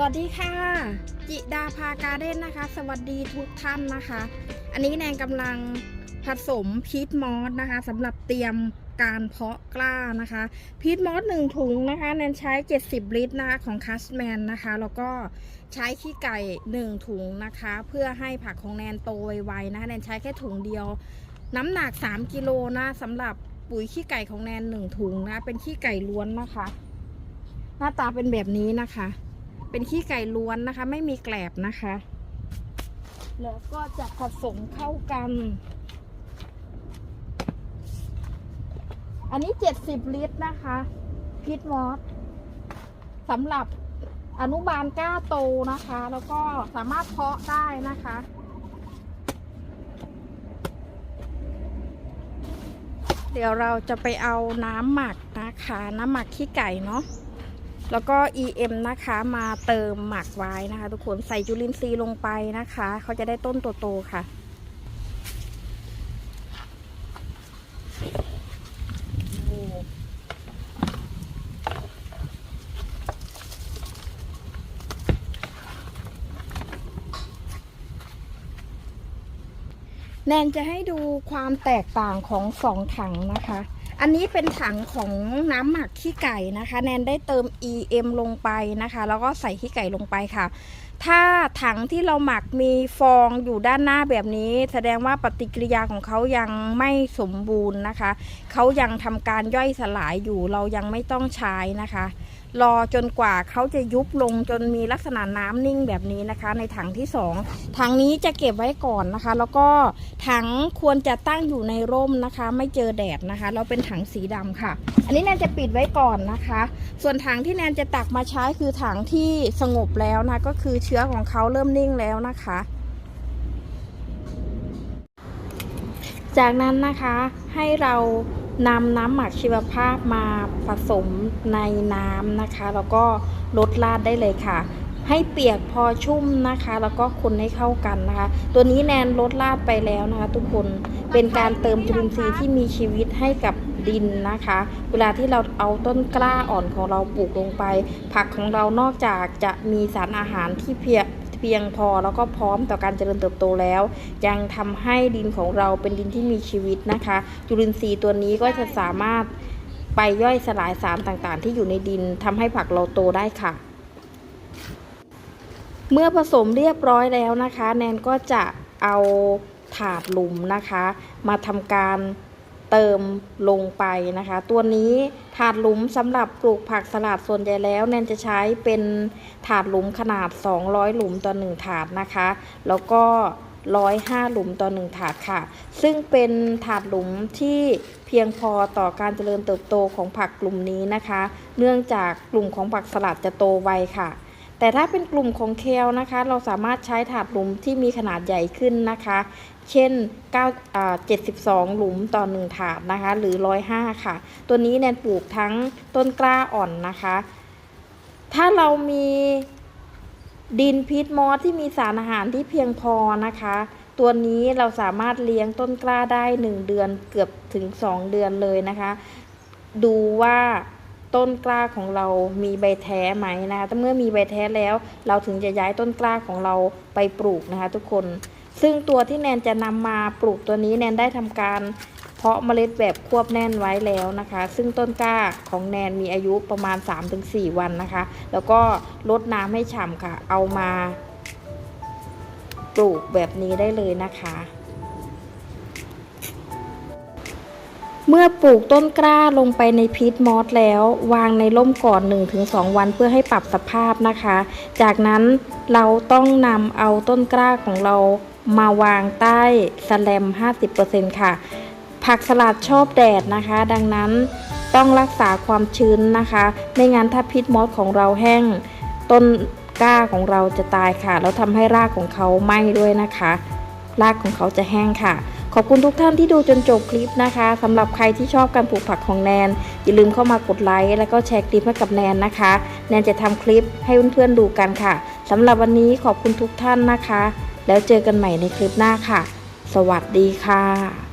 วัสดีค่ะ จิดาภาการเด้นนะคะ สวัสดีทุกท่านนะคะ อันนี้แนนกำลังผสมพีทมอสนะคะสำหรับเตรียมการเพาะกล้านะคะพีทมอสหนึ่งถุงนะคะแนนใช้ 70 ลิตรนะคะของคัสแมนนะคะ แล้วก็ใช้ขี้ไก่ 1 ถุงนะคะ เพื่อให้ผักของแนนโตไวๆนะคะแนนใช้แค่ถุงเดียว น้ำหนัก 3 กิโลนะสำหรับปุ๋ยขี้ไก่ของแนน 1 ถุงนะเป็นขี้ไก่ล้วนนะคะ หน้าตาเป็นแบบนี้นะคะ เป็นขี้ไก่ล้วนนะคะ ไม่มีแกลบนะคะ แล้วก็จะผสมเข้ากัน อันนี้ 70 ลิตรนะคะพิทมอสสำหรับอนุบาลก้าโตนะคะ แล้วก็สามารถเพาะได้นะคะ เดี๋ยวเราจะไปเอาน้ำหมักนะคะ น้ำหมักขี้ไก่เนาะ แล้วก็ EM นะคะมาเติมหมักไว้นะคะ ทุกคนใส่จุลินทรีย์ลงไปนะคะ เขาจะได้ต้นโตๆค่ะ แนนจะให้ดูความแตกต่างของสองถังนะคะ อันนี้เป็นถังของน้ำหมักขี้ไก่นะคะ แนนได้เติม EM ลงไปนะคะ แล้วก็ใส่ขี้ไก่ลงไปค่ะ ถ้าถังที่เราหมักมีฟองอยู่ด้านหน้าแบบนี้ แสดงว่าปฏิกิริยาของเขายังไม่สมบูรณ์นะคะ เขายังทำการย่อยสลายอยู่เรายังไม่ต้องใช้นะคะ รอจนกว่าเขาจะยุบลงจนมีลักษณะน้ำนิ่งแบบนี้นะคะ ในถังที่สองถังนี้จะเก็บไว้ก่อนนะคะ แล้วก็ถังควรจะตั้งอยู่ในร่มนะคะ ไม่เจอแดดนะคะ เราเป็นถังสีดำค่ะ อันนี้แนนจะปิดไว้ก่อนนะคะ ส่วนถังที่แนนจะตักมาใช้คือถังที่สงบแล้วนะก็คือเชื้อของเขาเริ่มนิ่งแล้วนะคะจากนั้นนะคะให้เรา นำน้ำหมักชีวภาพมาผสมในน้ำนะคะ แล้วก็ลดราดได้เลยค่ะ ให้เปียกพอชุ่มนะคะ แล้วก็คนให้เข้ากันนะคะ ตัวนี้แนนลดราดไปแล้วนะคะ ทุกคนเป็นการเติมจุลินทรีย์ที่มีชีวิตให้กับดินนะคะ เวลาที่เราเอาต้นกล้าอ่อนของเราปลูกลงไป ผักของเรานอกจากจะมีสารอาหารที่เพีย เพียงพอแล้วก็พร้อมต่อการเจริญเติบโตแล้ว ยังทำให้ดินของเราเป็นดินที่มีชีวิตนะคะ จุลินทรีย์ตัวนี้ก็จะสามารถไปย่อยสลายสารต่างๆ ที่อยู่ในดินทำให้ผักเราโตได้ค่ะ เมื่อผสมเรียบร้อยแล้วนะคะ แนนก็จะเอาถาดหลุมนะคะ มาทำการ เติมลงไปนะคะ ตัวนี้ถาดหลุมสำหรับปลูกผักสลัดส่วนใหญ่แล้วแนนจะใช้เป็นถาดหลุมขนาด 200 หลุมต่อ 1 ถาดนะคะ แล้วก็105หลุมต่อ1ถาดค่ะ ซึ่งเป็นถาดหลุมที่เพียงพอต่อการเจริญเติบโตของผักกลุ่มนี้นะคะ เนื่องจากกลุ่มของผักสลัดจะโตไวค่ะ แต่ถ้าเป็นกลุ่มของเคลนะคะ เราสามารถใช้ถาดหลุมที่มีขนาดใหญ่ขึ้นนะคะ เช่น9 72 หลุมต่อ 1 ถาดนะคะ หรือ 105 ค่ะ ตัวนี้แนนปลูกทั้งต้นกล้าอ่อนนะคะ ถ้าเรามีดินพิษมอสที่มีสารอาหารที่เพียงพอนะคะ ตัวนี้เราสามารถเลี้ยงต้นกล้าได้ 1 เดือนเกือบถึง 2 เดือนเลยนะคะ ดูว่า ต้นกล้าของเรามีใบแท้ไหมนะคะแต่เมื่อมีใบแท้แล้ว เราถึงจะย้ายต้นกล้าของเราไปปลูกนะคะ ทุกคน ซึ่งตัวที่แนนจะนำมาปลูกตัวนี้แนนได้ทำการเพาะเมล็ดแบบควบแน่นไว้แล้วนะคะ ซึ่งต้นกล้าของแนนมีอายุประมาณ 3-4 วันนะคะ แล้วก็ลดน้ำให้ฉ่ำค่ะ เอามาปลูกแบบนี้ได้เลยนะคะ เมื่อปลูกต้นกล้าลงไปในพีทมอสแล้ว วางในร่มก่อน 1-2 วันเพื่อให้ปรับสภาพนะคะ จากนั้นเราต้องนำเอาต้นกล้าของเรามาวางใต้สแลม 50%ค่ะ ผักสลัดชอบแดดนะคะ ดังนั้นต้องรักษาความชื้นนะคะ ไม่งั้นถ้าพีทมอสของเราแห้ง ต้นกล้าของเราจะตายค่ะ แล้วทำให้รากของเขาไหม้ด้วยนะคะ รากของเขาจะแห้งค่ะ ขอบคุณทุกท่านที่ดูจนจบคลิปนะคะสำหรับใครที่ชอบการปลูกผักของแนน อย่าลืมเข้ามากดไลค์แล้วก็แชร์คลิปให้กับแนนนะคะ แนนจะทำคลิปให้เพื่อนๆดูกันค่ะสำหรับวันนี้ขอบคุณทุกท่านนะคะ แล้วเจอกันใหม่ในคลิปหน้าค่ะ สวัสดีค่ะ